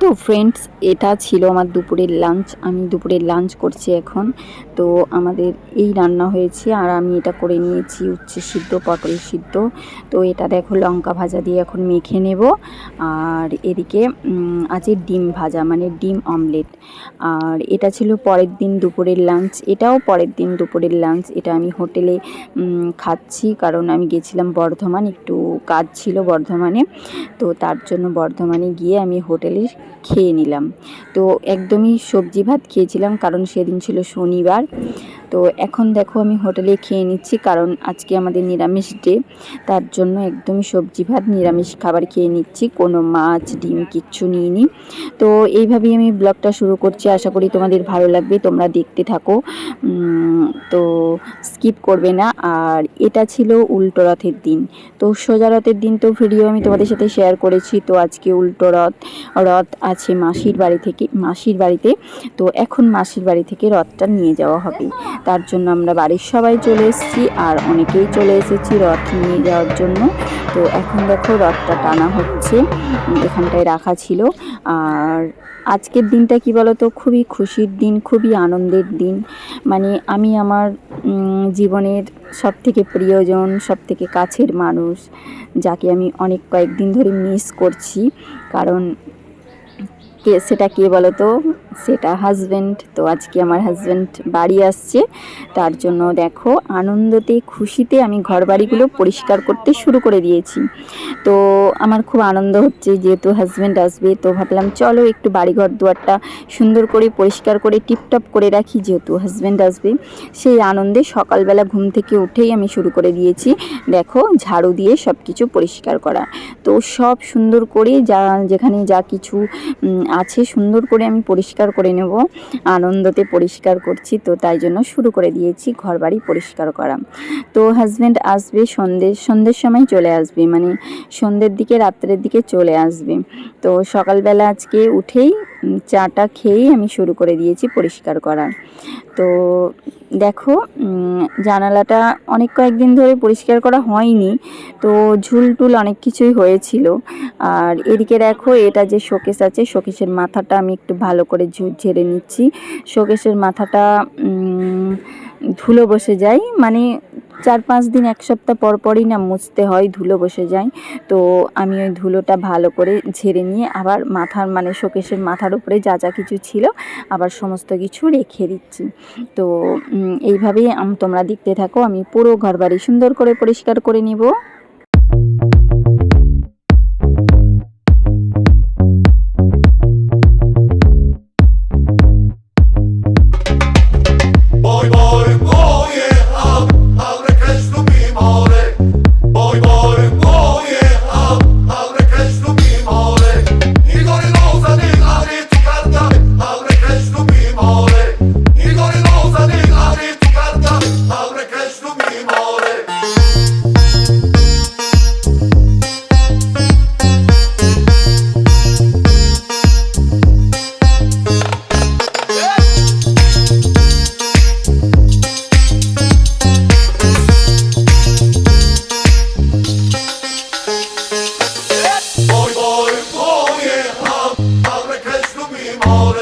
তো ফ্রেন্ডস এটা ছিল আমার দুপুরের লাঞ্চ আমি দুপুরের লাঞ্চ করছি এখন। তো আমাদের এই রান্না হয়েছে আর আমি এটা করে নিয়েছি উচ্ছে সিদ্ধ, পটল সিদ্ধ। তো এটা দেখো লঙ্কা ভাজা দিয়ে এখন মেখে নেব। আর এদিকে আছে ডিম ভাজা মানে ডিম অমলেট আর এটা ছিল পরের দিন দুপুরের লাঞ্চ এটাও পরের দিন দুপুরের লাঞ্চ এটা আমি হোটেলে খাচ্ছি কারণ আমি গেছিলাম বর্ধমান। একটু কাজ ছিল বর্ধমানে। তো তার জন্য বর্ধমানে গিয়ে আমি হোটেলে খেয়ে নিলাম। তো একদমই সবজি ভাত খেয়েছিলাম কারণ সেদিন ছিল শনিবার। তো এখন দেখো আমি হোটেলে খেয়ে নিচ্ছি, কারণ আজকে আমাদের নিরামিষ ডে। তার জন্য একদমই সবজি ভাত, নিরামিষ খাবার খেয়ে নিচ্ছি, কোনো মাছ, ডিম কিচ্ছু নিইনি। তো এইভাবেই আমি ব্লগটা শুরু করছি, আশা করি তোমাদের ভালো লাগবে, তোমরা দেখতে থাকো। তো স্কিপ করবে না, আর এটা ছিল উল্টো রথের দিন। তো সোজা রথের দিন তো ভিডিও আমি তোমাদের সাথে শেয়ার করেছি, তো আজকে উল্টো রথ রথ আছে মাসির বাড়ি থেকে, মাসির বাড়িতে। তো এখন মাসির বাড়ি থেকে রথটা নিয়ে যাওয়া হবে। তার জন্য আমরা বাড়ির সবাই চলে এসেছি আর অনেকেই চলে এসেছি রথ নিয়ে যাওয়ার জন্য। তো এখন দেখো রথটা টানা হচ্ছে, এখানটায় রাখা ছিল। আর আজকের দিনটা কি বলতো? খুবই খুশির দিন, খুবই আনন্দের দিন। মানে আমি আমার জীবনের সব থেকে প্রিয়জন সব থেকে কাছের মানুষ, যাকে আমি অনেক কয়েকদিন ধরে মিস করছি। কারণ কে, সেটা কে বলো তো সেটা হাজব্যান্ড তো আজকে আমার হাজব্যান্ড বাড়ি আসছে। তার জন্য দেখো, আনন্দতে, খুশিতে আমি ঘর বাড়িগুলো পরিষ্কার করতে শুরু করে দিয়েছি। তো আমার খুব আনন্দ হচ্ছে যেহেতু হাজব্যান্ড আসবে, তো ভাবলাম চলো একটু বাড়িঘর দুয়ারটা সুন্দর করে, পরিষ্কার করে টিপটপ করে রাখি যেহেতু হাজব্যান্ড আসবে। সেই আনন্দে সকালবেলা ঘুম থেকে উঠেই আমি শুরু করে দিয়েছি। দেখো, ঝাড়ু দিয়ে সব কিছু পরিষ্কার করা। তো সব সুন্দর করে যা, যেখানে যা কিছু আছে সুন্দর করে আমি পরিষ্কার করে নেব। আনন্দতে পরিষ্কার করছি, তো তাই জন্য শুরু করে দিয়েছি ঘর বাড়ি পরিষ্কার করা। তো হাজব্যান্ড আসবে সন্ধ্যে, সন্ধ্যের সময় চলে আসবে মানে সন্ধ্যের দিকে, রাত্রের দিকে চলে আসবে। তো সকালবেলা আজকে উঠেই চাটা খেয়েই আমি শুরু করে দিয়েছি পরিষ্কার করার। তো দেখো জানালাটা অনেক কয়েকদিন ধরে পরিষ্কার করা হয়নি, তো ঝুল টুল অনেক কিছুই হয়েছিল। আর এদিকে দেখো, এটা যে শোকেস আছে, শোকেসের মাথাটা আমি একটু ভালো করে ঝেড়ে নিচ্ছি। শোকেসের মাথাটা ধুলো বসে যায় মানে চার পাঁচ দিন, এক সপ্তাহ পর পরই না মুছতে হয়, ধুলো বসে যায়। তো আমি ওই ধুলোটা ভালো করে ঝেড়ে নিয়ে আবার মাথার মানে শোকেশের মাথার উপরে যা যা কিছু ছিল, আবার সমস্ত কিছু রেখে দিচ্ছি। তো এইভাবেই তোমরা দেখতে থাকো। আমি পুরো ঘরবাড়ি সুন্দর করে পরিষ্কার করে নিব।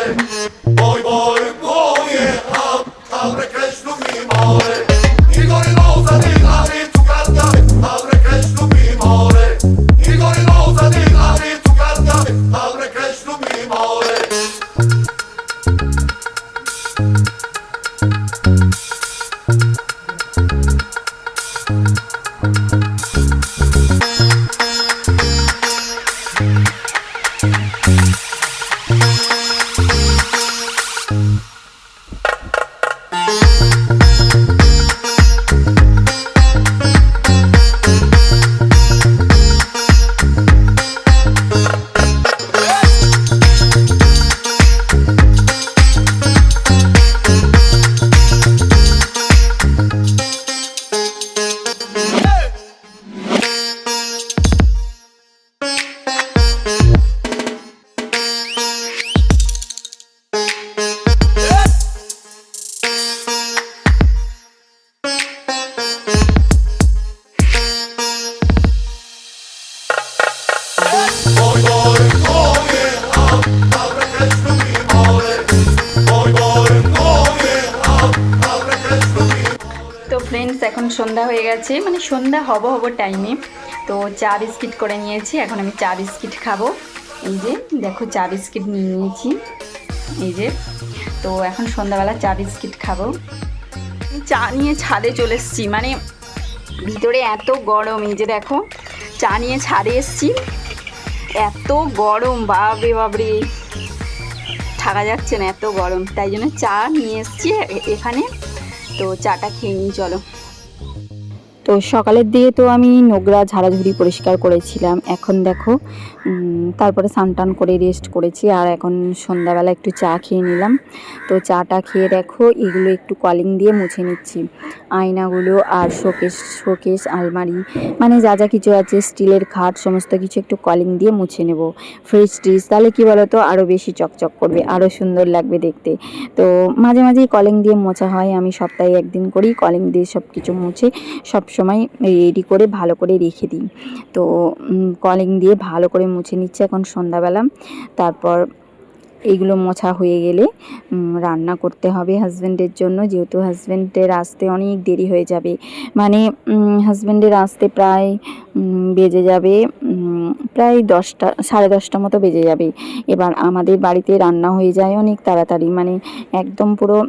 Yeah. এখন সন্ধ্যা হয়ে গেছে মানে সন্ধ্যা হব হব টাইমে তো চা বিস্কিট করে নিয়েছি, এখন আমি চা বিস্কিট খাব। এই যে, দেখো চা বিস্কিট নিয়ে নিয়েছি। এই যে, তো এখন সন্ধ্যাবেলা চা বিস্কিট খাব। চা নিয়ে ছাদে চলে এসেছি মানে ভিতরে এত গরম, এই যে দেখো, চা নিয়ে ছাদে এসেছি। এত গরম বাবরে বাবরে থাকা যাচ্ছে না এত গরম, তাই জন্য চা নিয়ে এসেছি এখানে। তো চাটা খেয়ে নিই, চলো। thank you তো সকালের দিকে তো আমি নোংরা ঝাড়াঝুড়ি পরিষ্কার করেছিলাম। এখন দেখো তারপরে স্নান করে রেস্ট করেছি আর এখন সন্ধ্যাবেলা একটু চা খেয়ে নিলাম। তো চাটা খেয়ে দেখো, এগুলো একটু কলিং দিয়ে মুছে নিচ্ছি। আয়নাগুলো আর শোকেস শোকেস আলমারি মানে যা যা কিছু আছে, স্টিলের খাট, সমস্ত কিছু একটু কলিং দিয়ে মুছে নেব। ফ্রিজ ট্রিজ তাহলে কী বলো তো আরও বেশি চকচক করবে আরও সুন্দর লাগবে দেখতে। তো মাঝে মাঝেই কলিং দিয়ে মোছা হয়, আমি সপ্তাহে একদিন করেই কলিং দিয়ে সব কিছু মুছে, সব সময় রেডি করে, ভালো করে রেখে দিই। তো কলিং দিয়ে ভালো করে মুছে নিচ্ছে এখন সন্ধ্যাবেলা। তারপর এইগুলো মোছা হয়ে গেলে রান্না করতে হবে হাজব্যান্ডের জন্য। যেহেতু হাজব্যান্ডের আসতে অনেক দেরি হয়ে যাবে। মানে হাজব্যান্ডের আসতে প্রায় বেজে যাবে প্রায় দশটা, সাড়ে দশটা মতো বেজে যাবে। এবার আমাদের বাড়িতে রান্না হয়ে যায় অনেক তাড়াতাড়ি। মানে একদম পুরো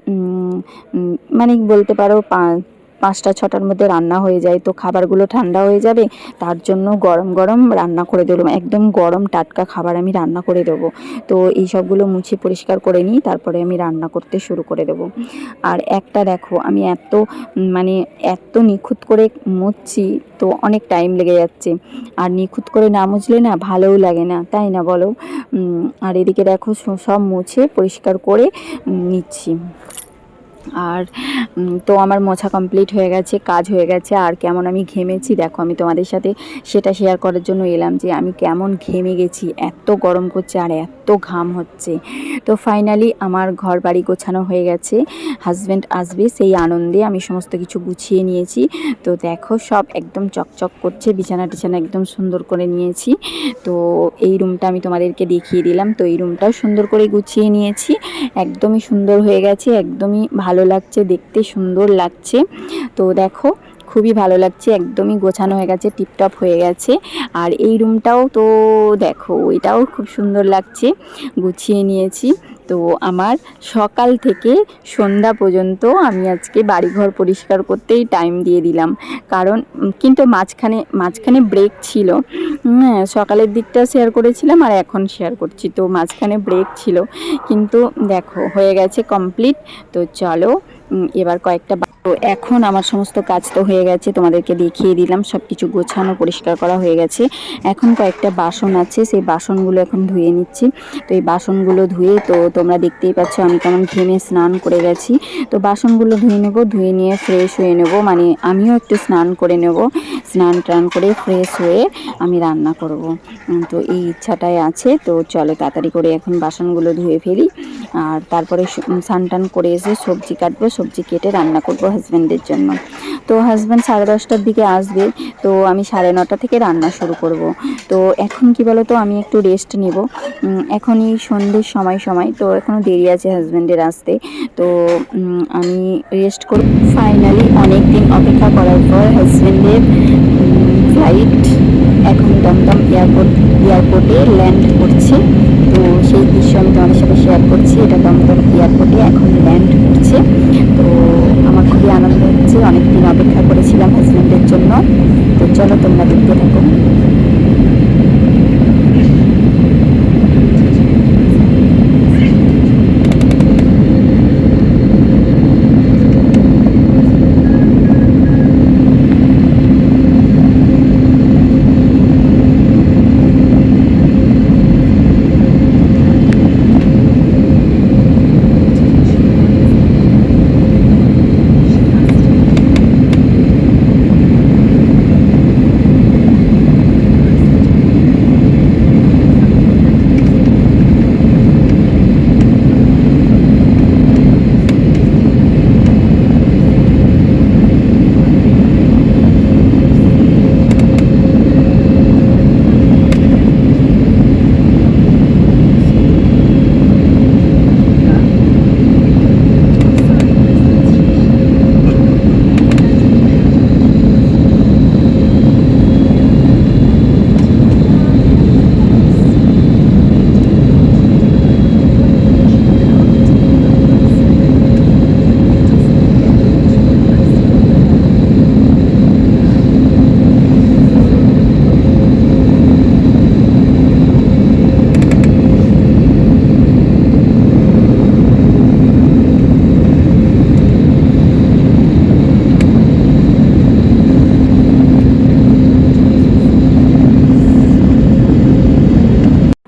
মানে বলতে পারো পা- পাঁচটা, ছটার মধ্যে রান্না হয়ে যায়। তো খাবারগুলো ঠান্ডা হয়ে যাবে, তার জন্য গরম গরম রান্না করে দেবো। একদম গরম টাটকা খাবার আমি রান্না করে দেবো। তো এই সবগুলো মুছে পরিষ্কার করে নিই তারপরে আমি রান্না করতে শুরু করে দেবো। আর একটা দেখো, আমি এত মানে এত নিখুঁত করে মুছছি, তো অনেক টাইম লেগে যাচ্ছে। আর নিখুঁত করে না মুছলে না ভালোও লাগে না, তাই না বলো? আর এদিকে দেখো সব মুছে পরিষ্কার করে নিচ্ছি। আর তো আমার মোছা কমপ্লিট হয়ে গেছে, কাজ হয়ে গেছে, আর কেমন আমি ঘেমেছি দেখো, আমি তোমাদের সাথে সেটা শেয়ার করার জন্য এলাম যে আমি কেমন ঘেমে গেছি, এত গরম করছে আর এত ঘাম হচ্ছে। তো ফাইনালি আমার ঘর বাড়ি গোছানো হয়ে গেছে হাজব্যান্ড আসবে সেই আনন্দে আমি সমস্ত কিছু গুছিয়ে নিয়েছি। তো দেখো সব একদম চকচক করছে, বিছানা টিছানা একদম সুন্দর করে নিয়েছি। তো এই রুমটা আমি তোমাদেরকে দেখিয়ে দিলাম, তো এই রুমটাও সুন্দর করে গুছিয়ে নিয়েছি, একদমই সুন্দর হয়ে গেছে, একদমই ভালো লাগছে, দেখতে সুন্দর লাগছে। তো দেখো, খুবই ভালো লাগছে, একদমই গোছানো হয়ে গেছে, টিপটপ হয়ে গেছে। আর এই রুমটাও তো দেখো, এটাও খুব সুন্দর লাগছে। গুছিয়ে নিয়েছি। তো আমার সকাল থেকে সন্ধ্যা পর্যন্ত আমি আজকে বাড়িঘর পরিষ্কার করতেই টাইম দিয়ে দিলাম। কারণ কিন্তু মাঝখানে মাঝখানে ব্রেক ছিল। হ্যাঁ সকালের দিকটা শেয়ার করেছিলাম আর এখন শেয়ার করছি। তো মাঝখানে ব্রেক ছিল। কিন্তু দেখো, হয়ে গেছে কমপ্লিট তো চলো এবার কয়েকটা তো এখন আমার সমস্ত কাজ তো হয়ে গেছে, তোমাদেরকে দেখিয়ে দিলাম সব কিছু গোছানো, পরিষ্কার করা হয়ে গেছে। এখন কয়েকটা বাসন আছে, সেই বাসনগুলো এখন ধুয়ে নিচ্ছি। তো এই বাসনগুলো ধুয়ে তো তোমরা দেখতেই পাচ্ছ আমি কেমন ঘেমে স্নান করে গেছি। তো বাসনগুলো ধুয়ে নেব, ধুয়ে নিয়ে ফ্রেশ হয়ে নেব মানে আমিও একটু স্নান করে নেব। স্নান টান করে ফ্রেশ হয়ে আমি রান্না করব। তো এই ইচ্ছাটাই আছে, তো চলো তাড়াতাড়ি করে এখন বাসনগুলো ধুয়ে ফেলি। আর তারপরে স্নান টান করে এসে সবজি কাটবো সবজি কেটে রান্না করব হাজব্যান্ডের জন্য। তো হাজব্যান্ড সাড়ে দশটার দিকে আসবে, তো আমি সাড়ে নটা থেকে রান্না শুরু করব। তো এখন কি বলো তো আমি একটু রেস্ট নেব। এখনই সন্ধ্যের সময় সময়, তো এখনও দেরি আছে হাজব্যান্ডের আসতে। তো আমি রেস্ট করব ফাইনালি অনেক দিন অপেক্ষা করার পর হাজব্যান্ডের ফ্লাইট এখন দমদম এয়ারপোর্ট এয়ারপোর্টে ল্যান্ড করছে। তো তোমাদের সাথে শেয়ার করছি এটা দমদম এয়ারপোর্টে এখন ল্যান্ড করছে। তো আমার খুবই আনন্দ হচ্ছে, অনেকদিন অপেক্ষা করেছিলাম হাজব্যান্ডের জন্য। তো চলো তোমরা দেখতে থাকো।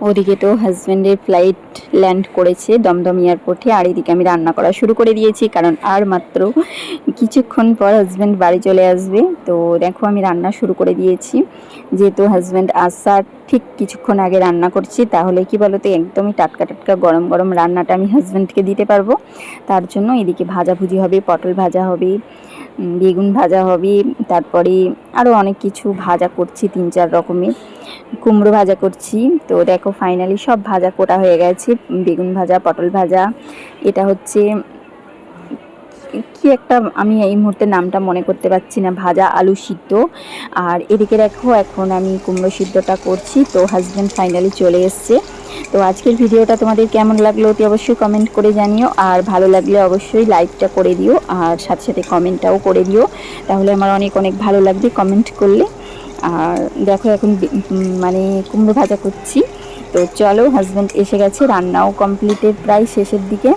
ওদিকে তো হাজব্যান্ডের ফ্লাইট ল্যান্ড করেছে দমদম এয়ারপোর্টে আর এদিকে আমি রান্না করা শুরু করে দিয়েছি, কারণ আর মাত্র কিছুক্ষণ পর হাজব্যান্ড বাড়ি চলে আসবে। তো দেখো, আমি রান্না শুরু করে দিয়েছি। যেহেতু হাজব্যান্ড আসার ঠিক কিছুক্ষণ আগে রান্না করছি, তাহলে কি বলতো, একদমই টাটকা টাটকা গরম গরম রান্নাটা আমি হাজব্যান্ডকে দিতে পারব। তার জন্য এদিকে ভাজাভুজি হবে, পটল ভাজা হবে বেগুন ভাজা হবে, তারপরে আরও অনেক কিছু ভাজা করছি, তিন চার রকমের। কুমড়ো ভাজা করছি, তো দেখো ফাইনালি সব ভাজা কোটা হয়ে গেছে, বেগুন ভাজা, পটল ভাজা। এটা হচ্ছে কি একটা আমি এই মুহূর্তে নামটা মনে করতে পারছি না, ভাজা আলু সিদ্ধ। আর এদিকে দেখো, এখন আমি কুমড়ো সিদ্ধটা করছি, তো হাজব্যান্ড ফাইনালি চলে এসছে। তো আজকের ভিডিওটা তোমাদের কেমন লাগল অতি অবশ্যই কমেন্ট করে জানিও, আর ভালো লাগলে অবশ্যই লাইকটা করে দিও, আর সাথে সাথে কমেন্টটাও করে দিও। তাহলে আমার অনেক অনেক ভালো লাগবে কমেন্ট করলে। আর দেখো, এখন মানে কুমড়ো ভাজা করছি। তো চলো হাজব্যান্ড এসে গেছে, রান্নাও কমপ্লিটেড প্রায় শেষের দিকে।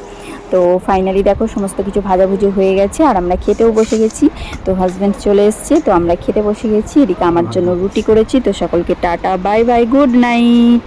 তো ফাইনালি দেখো, সমস্ত কিছু ভাজাভুজি হয়ে গেছে, আর আমরা খেতেও বসে গেছি। তো হাজব্যান্ড চলে এসছে, তো আমরা খেতে বসে গেছি। এদিকে আমার জন্য রুটি করেছি, তো সকলকে tata bye bye good night